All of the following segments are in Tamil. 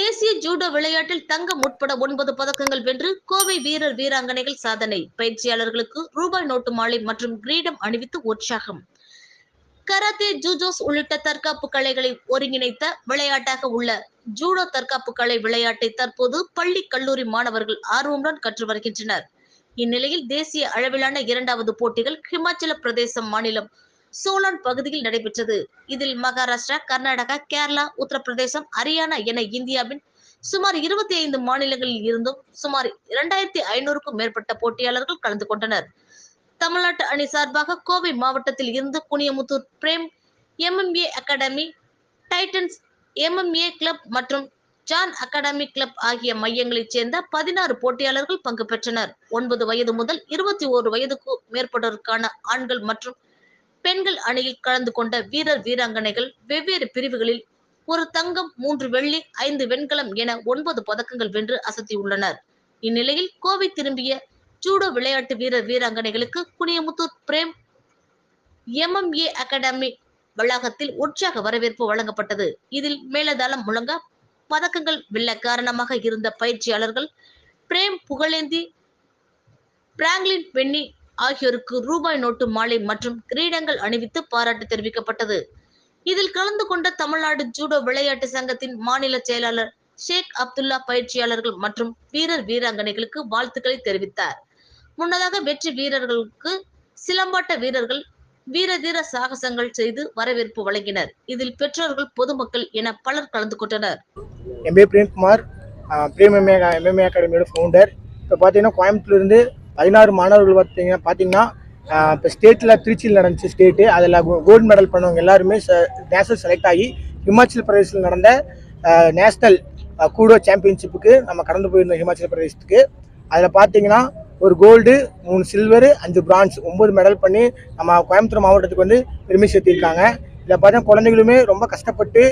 தேசிய ஜூடோ விளையாட்டில் தங்கம் உட்பட ஒன்பது பதக்கங்கள் வென்று கோவை வீரர் வீராங்கனைகள் சாதனை. பயிற்சியாளர்களுக்கு ரூபாய் நோட்டு மாலை மற்றும் கிரீடம் அணிவித்து உற்சாகம். கராத்தே ஜூஜோஸ் உள்ளிட்ட தற்காப்பு கலைகளை ஒருங்கிணைத்த விளையாட்டாக உள்ள ஜூடோ தற்காப்பு கலை விளையாட்டை தற்போது பள்ளி கல்லூரி மாணவர்கள் ஆர்வமுடன் கற்று வருகின்றனர். இந்நிலையில் தேசிய அளவிலான இரண்டாவது போட்டிகள் ஹிமாச்சல பிரதேசம் மாநிலம் சோலான் பகுதியில் நடைபெற்றது. இதில் மகாராஷ்டிரா கர்நாடகா கேரளா உத்தரப்பிரதேசம் ஹரியானா என இந்தியாவின் சுமார் இருபத்தி ஐந்து மாநிலங்களில் இருந்தும் சுமார் இரண்டாயிரத்தி ஐநூறுக்கும் மேற்பட்ட போட்டியாளர்கள் கலந்து கொண்டனர். தமிழ்நாட்டு அணி சார்பாக கோவை மாவட்டத்தில் இருந்து Kuniyamuthur Prem MMA academy titans MMA club மற்றும் ஜான் அகாடமி கிளப் ஆகிய மையங்களைச் சேர்ந்த பதினாறு போட்டியாளர்கள் பங்கு பெற்றனர். ஒன்பது வயது முதல் இருபத்தி ஓரு வயதுக்கு மேற்பட்டோருக்கான ஆண்கள் மற்றும் பெண்கள் அணியில் கலந்து கொண்ட வீரர் வீராங்கனைகள் வெவ்வேறு பிரிவுகளில் ஒரு தங்கம் மூன்று வெள்ளி ஐந்து வெண்கலம் என ஒன்பது பதக்கங்கள் வென்று அசத்தியுள்ளனர். இந்நிலையில் கோவை திரும்பிய ஜூடோ விளையாட்டு வீரர் வீராங்கனைகளுக்கு குனியமுத்தூர் பிரேம் எம்எம்ஏ அகாடமி வளாகத்தில் உற்சாக வரவேற்பு வழங்கப்பட்டது. இதில் மேலதாளம் முழங்க பதக்கங்கள் வெல்ல காரணமாக இருந்த பயிற்சியாளர்கள் பிரேம் புகழேந்தி பிராங்க்லின் வெண்ணி ஆகியோருக்கு ரூபாய் நோட்டு மாலை மற்றும் கிரீடங்கள் அணிவித்து பாராட்டு தெரிவிக்கப்பட்டது. இதில் கலந்து கொண்ட தமிழ்நாடு ஜூடோ விளையாட்டு சங்கத்தின் மாநில செயலாளர் ஷேக் அப்துல்லா பயிற்சியாளர்கள் மற்றும் வீரர் வீராங்கனைகளுக்கு வாழ்த்துக்களை தெரிவித்தார். முன்னதாக வெற்றி வீரர்களுக்கு சிலம்பாட்ட வீரர்கள் வீர தீர சாகசங்கள் செய்து வரவேற்பு வழங்கினர். இதில் பெற்றோர்கள் பொதுமக்கள் என பலர் கலந்து கொண்டனர். M P Premkumar. Prem MA MMA அகாடமியோட founder இப்போ பார்த்தீங்கன்னா கோயம்புத்தூர்லேருந்து பதினாறு மாணவர்கள் பார்த்தீங்கன்னா பார்த்தீங்கன்னா இப்போ ஸ்டேட்டில் திருச்சியில் நடந்துச்சு ஸ்டேட்டு அதில் கோல்டு மெடல் பண்ணவங்க எல்லாருமே நேஷனல் செலக்ட் ஆகி ஹிமாச்சல் பிரதேசில் நடந்த நேஷ்னல் கூடோ சாம்பியன்ஷிப்புக்கு நம்ம கடந்து போயிருந்தோம் ஹிமாச்சல் பிரதேசத்துக்கு அதில் பார்த்தீங்கன்னா ஒரு கோல்டு மூணு சில்வரு அஞ்சு பிரான்ஸ் ஒம்பது மெடல் பண்ணி நம்ம கோயம்புத்தூர் மாவட்டத்துக்கு வந்து பெருமை சேர்த்திருக்காங்க. இதில் பார்த்தீங்கன்னா குழந்தைகளுமே ரொம்ப கஷ்டப்பட்டு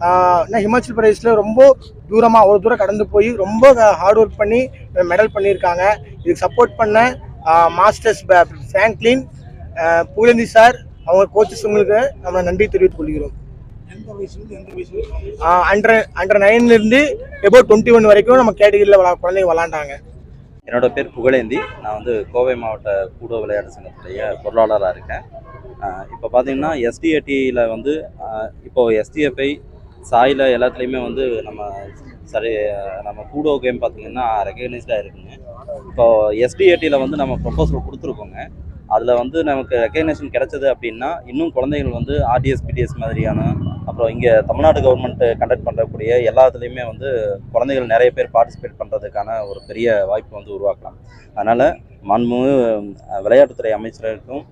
என்ன ஹிமாச்சல் பிரதேசில் ரொம்ப தூரமாக அவ்வளோ தூரம் கடந்து போய் ரொம்ப ஹார்ட் ஒர்க் பண்ணி மெடல் பண்ணியிருக்காங்க. இதுக்கு சப்போர்ட் பண்ண மாஸ்டர்ஸ் ப- ஃப்ராங்க்லின் புகழேந்தி சார் அவங்க கோச்சஸ் உங்களுக்கு நம்ம நன்றி தெரிவித்துக் கொள்கிறோம். எந்த வயசுலேருந்து எந்த வயசு வரைக்கும் அண்டர் அண்டர் நைன்லேருந்து எபோ டுவெண்ட்டி ஒன் வரைக்கும் நம்ம கேட்டகிரியில் விளா குழந்தைங்க விளாண்டாங்க. என்னோட பேர் புகழேந்தி. நான் வந்து கோவை மாவட்ட கூடோ விளையாட்டு சங்கத்துடைய பொருளாளராக இருக்கேன். இப்போ பார்த்தீங்கன்னா எஸ்டிஏடியில் வந்து ஆஹ் இப்போ எஸ்டிஎஃப்ஐ சாயில் எல்லாத்துலேயுமே வந்து நம்ம சரி நம்ம கூடோ கேம் பார்த்திங்கன்னா ரெக்கக்னைஸ்டாக இருக்குங்க. இப்போ எஸ்டிஏடியில் வந்து நம்ம ப்ரொபோசல் கொடுத்துருக்கோங்க. அதில் வந்து நமக்கு ரெக்கக்னேஷன் கிடைச்சது அப்படின்னா இன்னும் குழந்தைகள் வந்து ஆர்டிஎஸ் பிடிஎஸ் மாதிரியான அப்புறம் இங்கே தமிழ்நாடு கவர்மெண்ட் கண்டக்ட் பண்ணுறக்கூடிய எல்லாத்துலேயுமே வந்து குழந்தைகள் நிறைய பேர் பார்ட்டிசிபேட் பண்ணுறதுக்கான ஒரு பெரிய வாய்ப்பு வந்து உருவாக்கலாம். அதனால் மண்மு விளையாட்டுத்துறை அமைச்சருக்கும்